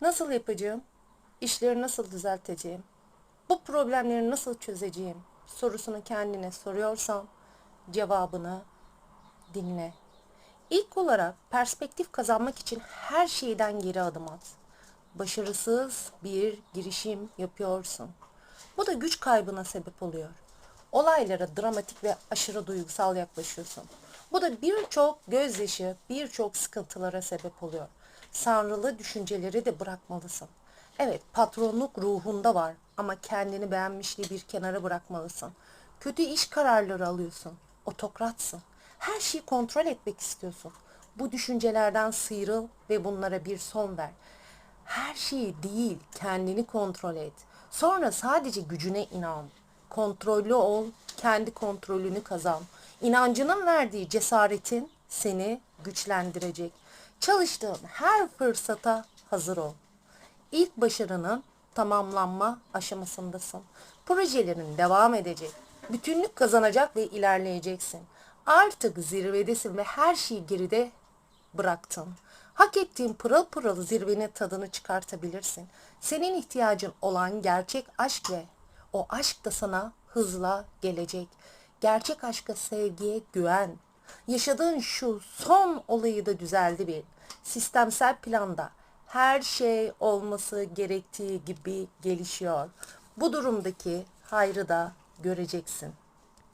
Nasıl yapacağım? İşleri nasıl düzelteceğim? Bu problemleri nasıl çözeceğim? Sorusunu kendine soruyorsan cevabını dinle. İlk olarak perspektif kazanmak için her şeyden geri adım at. Başarısız bir girişim yapıyorsun. Bu da güç kaybına sebep oluyor. Olaylara dramatik ve aşırı duygusal yaklaşıyorsun. Bu da birçok gözyaşı, birçok sıkıntılara sebep oluyor. Sanrılı düşünceleri de bırakmalısın. Evet, patronluk ruhunda var ama kendini beğenmişliği bir kenara bırakmalısın. Kötü iş kararları alıyorsun. Otokratsın. Her şeyi kontrol etmek istiyorsun. Bu düşüncelerden sıyrıl ve bunlara bir son ver. Her şeyi değil, kendini kontrol et. Sonra sadece gücüne inan. Kontrollü ol, kendi kontrolünü kazan. İnancının verdiği cesaretin seni güçlendirecek. Çalıştığın her fırsata hazır ol. İlk başarının tamamlanma aşamasındasın. Projelerin devam edecek. Bütünlük kazanacak ve ilerleyeceksin. Artık zirvedesin ve her şeyi geride bıraktın. Hak ettiğin pırıl pırıl zirvenin tadını çıkartabilirsin. Senin ihtiyacın olan gerçek aşk ve o aşk da sana hızla gelecek. Gerçek aşka, sevgiye güven. Yaşadığın şu son olayı da düzeldi bil. Sistemsel planda her şey olması gerektiği gibi gelişiyor. Bu durumdaki hayrı da göreceksin.